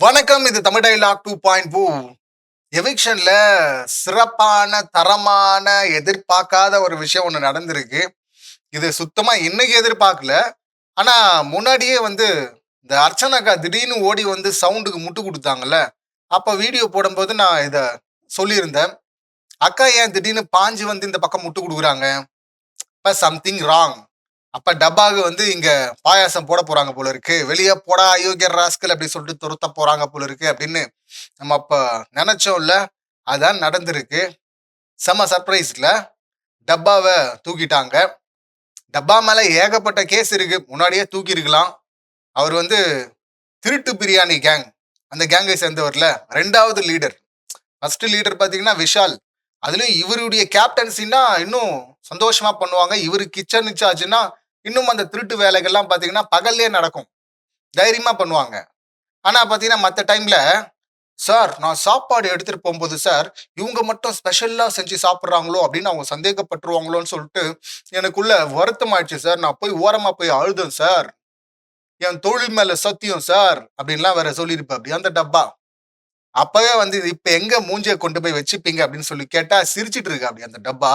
வணக்கம் இது Tamil dialogue to point to எவிக்ஷன்ல சிறப்பான தரமான எதிர்பார்க்காத ஒரு விஷயம் ஒன்று நடந்திருக்கு. இது சுத்தமா இன்னைக்கு எதிர்பார்க்கல. ஆனா முன்னாடியே வந்து இந்த அர்ச்சனாக்கா திடீர்னு ஓடி வந்து சவுண்டுக்கு முட்டு கொடுத்தாங்கல்ல. அப்ப வீடியோ போடும்போது நான் இதை சொல்லியிருந்தேன். அக்கா ஏன் திடீர்னு பாஞ்சு வந்து இந்த பக்கம் முட்டு கொடுக்குறாங்க? இப்போ சம்திங் ராங் அப்ப டப்பாவுக்கு வந்து இங்க பாயாசம் போட போறாங்க போல இருக்கு. வெளியே போடா அயோக்கியர் ராஸ்கல் அப்படி சொல்லிட்டு துரத்த போறாங்க போல இருக்கு அப்படின்னு நம்ம அப்ப நினைச்சோம்ல அதான் நடந்திருக்கு. செம சர்ப்ரைஸ்ல டப்பாவை தூக்கிட்டாங்க. டப்பா மேல ஏகப்பட்ட கேஸ் இருக்கு. முன்னாடியே தூக்கி இருக்கலாம் அவர் வந்து திருட்டு பிரியாணி கேங் அந்த கேங்கை சேர்ந்தவர்ல ரெண்டாவது லீடர் ஃபர்ஸ்ட் லீடர் பாத்தீங்கன்னா விஷால். அதுலயும் இவருடைய கேப்டன்சின்னா இன்னும் சந்தோஷமா பண்ணுவாங்க. இவரு கிச்சன் இன்சார்ஜ்னா இன்னும் அந்த திருட்டு வேலைகள்லாம் பார்த்தீங்கன்னா பகல்லே நடக்கும். தைரியமா பண்ணுவாங்க. ஆனா பார்த்தீங்கன்னா மற்ற டைம்ல சார் நான் சாப்பாடு எடுத்துட்டு போகும்போது சார் இவங்க மட்டும் ஸ்பெஷல்லா செஞ்சு சாப்பிட்றாங்களோ? அப்படின்னு அவங்க சந்தேகப்பட்டுருவாங்களோன்னு சொல்லிட்டு எனக்குள்ள வருத்தம் ஆயிடுச்சு சார் நான் போய் ஓரமா போய் அழுதேன் சார். என் தொழில் மேல சத்தியம் சார். அப்படின்லாம் வேற சொல்லியிருப்பேன் அப்படி அந்த டப்பா. அப்பவே வந்து இப்ப எங்க மூஞ்சியை கொண்டு போய் வச்சுப்பீங்க? அப்படின்னு சொல்லி கேட்டா சிரிச்சிட்டு இருக்கு அப்படி அந்த டப்பா.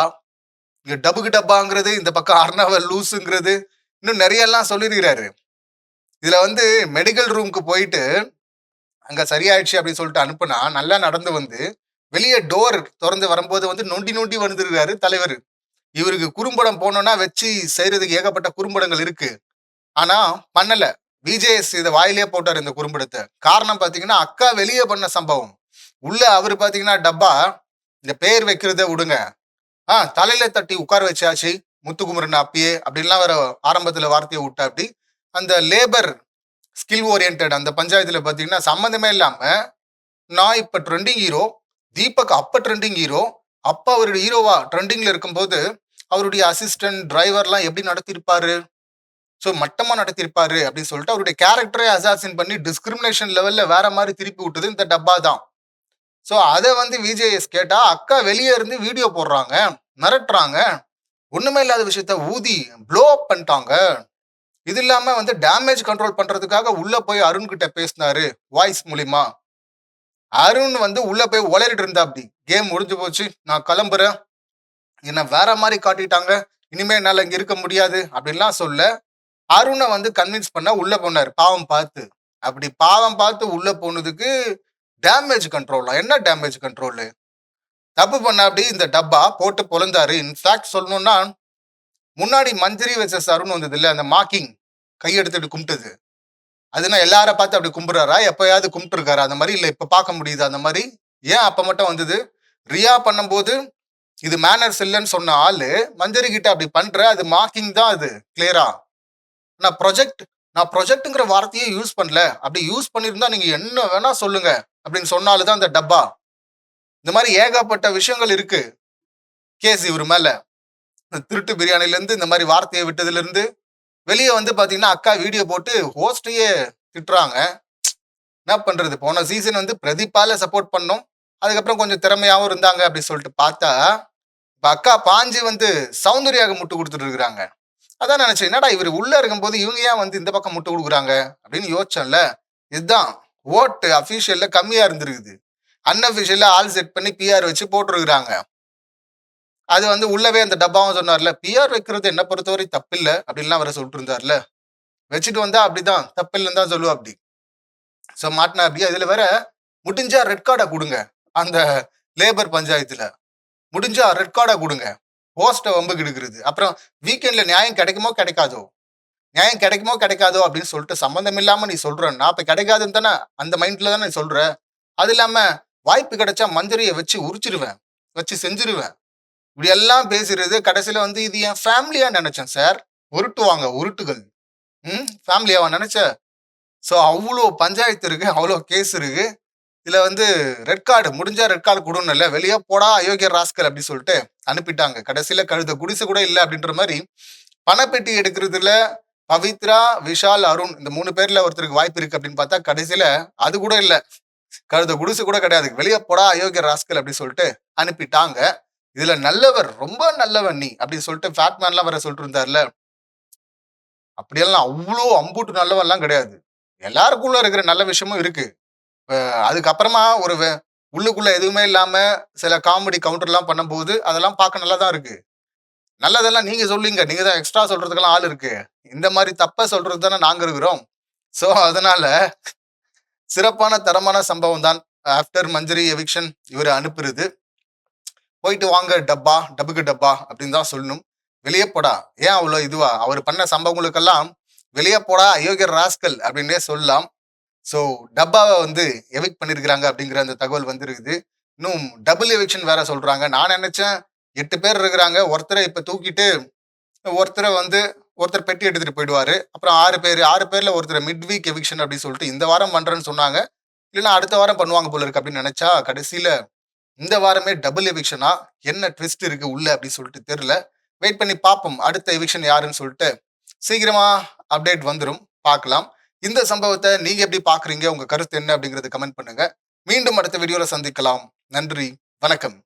டபுக்கு டப்பாங்கிறது இந்த பக்கம் அர்ணாவல் லூஸுங்கிறது இன்னும் நிறைய எல்லாம் சொல்லியிருக்கிறாரு இதுல வந்து மெடிக்கல் ரூமுக்கு போயிட்டு அங்க சரியாயிடுச்சு அப்படின்னு சொல்லிட்டு அனுப்புனா நல்லா நடந்து வந்து வெளியே டோர் திறந்து வரும்போது வந்து நொண்டி நொண்டி வந்துருக்காரு தலைவர். இவருக்கு குறும்படம் போனோம்னா வச்சு செய்யறதுக்கு ஏகப்பட்ட குறும்படங்கள் இருக்கு. ஆனா பண்ணல. விஜேஎஸ் இதை வாயிலே போட்டார் இந்த குறும்படத்தை. காரணம் பாத்தீங்கன்னா அக்கா வெளியே பண்ண சம்பவம். உள்ள அவர் பாத்தீங்கன்னா டப்பா இந்த பேர் வைக்கிறத விடுங்க. ஆ தலையில தட்டி உட்கார வச்சாச்சு. முத்துக்குமரன் அப்பயே அப்படின்லாம் வேற ஆரம்பத்துல வார்த்தையை விட்டா அப்படி அந்த லேபர் ஸ்கில் ஓரியன்ட் அந்த பஞ்சாயத்துல பாத்தீங்கன்னா சம்மந்தமே இல்லாம நான் இப்ப ட்ரெண்டிங் ஹீரோ தீபக் அப்ப ட்ரெண்டிங் ஹீரோ அப்ப அவருடைய ஹீரோவா ட்ரெண்டிங்ல இருக்கும்போது அவருடைய அசிஸ்டன்ட் டிரைவர்லாம் எப்படி நடத்திருப்பாரு ஸோ மட்டமாக நடத்திருப்பாரு அப்படின்னு சொல்லிட்டு அவருடைய கேரக்டரை அசாசின் பண்ணி டிஸ்கிரிமினேஷன் லெவலில் வேற மாதிரி திருப்பி விட்டது இந்த டப்பா தான். ஸோ அதை வந்து விஜேஎஸ் கேட்டால் அக்கா வெளியே இருந்து வீடியோ போடுறாங்க மிரட்டுறாங்க. ஒன்றுமே இல்லாத விஷயத்த ஊதி ப்ளோ அப் பண்ணிட்டாங்க. இது இல்லாமல் வந்து டேமேஜ் கண்ட்ரோல் பண்ணுறதுக்காக உள்ளே போய் அருண் கிட்ட பேசினாரு வாய்ஸ் மூலிமா அருண் வந்து உள்ளே போய் உளறிட்டு இருந்தா அப்படி கேம் முடிஞ்சு போச்சு. நான் கிளம்புறேன். என்னை வேற மாதிரி காட்டிட்டாங்க. இனிமே என்னால் இங்கே இருக்க முடியாது. அப்படின்லாம் சொல்ல அருணை வந்து கன்வின்ஸ் பண்ண உள்ளே போனார். பாவம் பார்த்து. அப்படி பாவம் பார்த்து உள்ளே போனதுக்கு டேமேஜ் கண்ட்ரோல் என்ன டேமேஜ் கண்ட்ரோல் தப்பு பண்ண அப்படி இந்த டப்பா போட்டு பொழந்தாரு இன்ஃபேக்ட் சொல்லணும்னா முன்னாடி மஞ்சரி வச்ச சருன்னு வந்தது இல்லை அந்த மாக்கிங் கையெடுத்துட்டு கும்பிட்டது. அதுனா எல்லாரை பார்த்து அப்படி கும்பிடுறாரா? எப்பயாவது கும்பிட்டுருக்காரா? அந்த மாதிரி இல்லை இப்போ பார்க்க முடியுது? அந்த மாதிரி ஏன் அப்போ மட்டும் வந்தது? ரியா பண்ணும்போது இது மேனர்ஸ் இல்லைன்னு சொன்ன ஆள் மஞ்சரி கிட்ட அப்படி பண்ற அது மார்க்கிங் தான் அது. கிளியரா நான் ப்ரொஜெக்ட் நான் ப்ரொஜெக்ட்டுங்கிற வார்த்தையே யூஸ் பண்ணல. அப்படி யூஸ் பண்ணியிருந்தா நீங்க என்ன வேணா சொல்லுங்க. அப்படின்னு சொன்னாலுதான் அந்த டப்பா. இந்த மாதிரி ஏகப்பட்ட விஷயங்கள் இருக்கு. கேஸ் இவர் மேல. இந்த திருட்டு பிரியாணிலேருந்து இந்த மாதிரி வார்த்தையை விட்டதுலேருந்து வெளியே வந்து பார்த்தீங்கன்னா அக்கா வீடியோ போட்டு ஹோஸ்டையே திட்டுறாங்க. என்ன பண்ணுறது போன சீசன் வந்து பிரதீப்பால சப்போர்ட் பண்ணோம். அதுக்கப்புறம் கொஞ்சம் திறமையாகவும் இருந்தாங்க அப்படின்னு சொல்லிட்டு பார்த்தா இப்போ அக்கா பாஞ்சு வந்து சௌந்தர்யாக முட்டு கொடுத்துட்டு இருக்கிறாங்க. அதான் நினச்சேன் என்னடா இவர் உள்ளே இருக்கும்போது இவங்க ஏன் வந்து இந்த பக்கம் முட்டு கொடுக்குறாங்க அப்படின்னு யோசிச்சேன்ல. இதுதான். ஓட்டு அஃபீஷியல்ல கம்மியா இருந்திருக்குது. அன்அஃபிஷியல்ல ஆள் செட் பண்ணி பிஆர் வச்சு போட்டிருக்கிறாங்க. அது வந்து உள்ளவே அந்த டப்பாவும் சொன்னார்ல பிஆர் வைக்கிறது என்ன பொறுத்தவரை தப்பில்லை அப்படின்லாம் அவரை சொல்லிட்டு இருந்தார்ல வச்சுட்டு வந்தா அப்படிதான் தப்பில்லைன்னு தான் சொல்லுவா அப்படி ஸோ மாட்டினா அப்படி அதுல வேற முடிஞ்சா ரெட் கார்டை கொடுங்க அந்த லேபர் பஞ்சாயத்துல. முடிஞ்சா ரெட் கார்டை கொடுங்க. போஸ்ட்டை வம்புக்கு எடுக்கிறது அப்புறம் வீக்கெண்ட்ல நியாயம் கிடைக்குமோ கிடைக்காதோ. நியாயம் கிடைக்குமோ கிடைக்காதோ அப்படின்னு சொல்லிட்டு சம்மந்தம் இல்லாமல் நீ சொல்கிறேன் நான் இப்போ கிடைக்காதுன்னு தானே அந்த மைண்டில் தானே நீ சொல்கிற அது இல்லாமல் வாய்ப்பு கிடைச்சா மஞ்சரியை வச்சு உரிச்சிருவேன் வச்சு செஞ்சிருவேன். இப்படி எல்லாம் பேசுறது கடைசியில் வந்து இது என் ஃபேமிலியாக நினச்சேன் சார் உருட்டுவாங்க உருட்டுகள். ம் ஃபேமிலியாவா நினச்ச? ஸோ அவ்வளோ பஞ்சாயத்து இருக்குது அவ்வளோ கேஸ் இருக்குது இதில் வந்து ரெட் கார்டு முடிஞ்சால் ரெட் கார்டு கொடுன்னு இல்லை வெளியே போடா அயோக்கிய ராஸ்கல் அப்படின்னு சொல்லிட்டு அனுப்பிட்டாங்க. கடைசியில் கழுத குடிசை கூட இல்லை அப்படின்ற மாதிரி பணப்பெட்டி எடுக்கிறதுல பவித்ரா விஷால் அருண் இந்த மூணு பேர்ல ஒருத்தருக்கு வாய்ப்பு இருக்கு அப்படின்னு பார்த்தா கடைசியில அது கூட இல்ல. கருத குடிசு கூட கிடையாது. வெளியே போடா அயோக்கிய ராஸ்கல் அப்படின்னு சொல்லிட்டு அனுப்பிட்டாங்க. இதுல நல்லவர் ரொம்ப நல்லவன் நீ அப்படின்னு சொல்லிட்டு ஃபேட்மேன்லாம் வர சொல்லிட்டு இருந்தார்ல. அப்படியெல்லாம் அவ்வளோ அம்பூட்டு நல்லவெல்லாம் கிடையாது. எல்லாருக்குள்ள இருக்கிற நல்ல விஷயமும் இருக்கு. அதுக்கப்புறமா ஒரு உள்ளுக்குள்ள எதுவுமே இல்லாம சில காமெடி கவுண்டர்லாம் பண்ணும்போது அதெல்லாம் பார்க்க நல்லா தான் இருக்கு. நல்லதெல்லாம் நீங்க சொல்லுங்க. நீங்க தான் எக்ஸ்ட்ரா சொல்றதுக்கெல்லாம் ஆள் இருக்கு. இந்த மாதிரி தப்ப சொல்றது தானே நாங்க இருக்கிறோம். ஸோ அதனால சிறப்பான தரமான சம்பவம் தான். ஆஃப்டர் மஞ்சரி எவிக்ஷன் இவர் அனுப்புறது. போயிட்டு வாங்க டப்பா டப்புக்கு டப்பா அப்படின்னு தான் சொல்லணும். வெளியே போடா. ஏன் அவ்வளோ இதுவா? அவர் பண்ண சம்பவங்களுக்கெல்லாம் வெளியே போடா அயோக்கியர் ராஸ்கல் அப்படின்னே சொல்லலாம். ஸோ டப்பாவை வந்து எவிக் பண்ணியிருக்கிறாங்க அப்படிங்கிற அந்த தகவல் வந்துருக்குது. இன்னும் டபுள் எவிக்ஷன் வேற சொல்றாங்க. நான் நினைச்சேன் எட்டு பேர் இருக்கிறாங்க. ஒருத்தரை இப்போ தூக்கிட்டு ஒருத்தரை வந்து ஒருத்தர் பெட்டி எடுத்துகிட்டு போயிடுவார். அப்புறம் ஆறு பேர் ஆறு பேரில் ஒருத்தர் மிட் வீக் எவிக்ஷன் அப்படின்னு சொல்லிட்டு இந்த வாரம் பண்ணுறேன்னு சொன்னாங்க. இல்லைன்னா அடுத்த வாரம் பண்ணுவாங்க போல இருக்கு அப்படின்னு நினச்சா கடைசியில் இந்த வாரமே டபுள் எவிக்ஷனா என்ன ட்விஸ்ட் இருக்குது உள்ள அப்படின்னு சொல்லிட்டு தெரியல. வெயிட் பண்ணி பார்ப்போம். அடுத்த எவிக்ஷன் யாருன்னு சொல்லிட்டு சீக்கிரமாக அப்டேட் வந்துடும் பார்க்கலாம். இந்த சம்பவத்தை நீங்கள் எப்படி பார்க்குறீங்க? உங்கள் கருத்து என்ன அப்படிங்கிறது கமெண்ட் பண்ணுங்கள் மீண்டும் அடுத்த வீடியோவில் சந்திக்கலாம். நன்றி. வணக்கம்.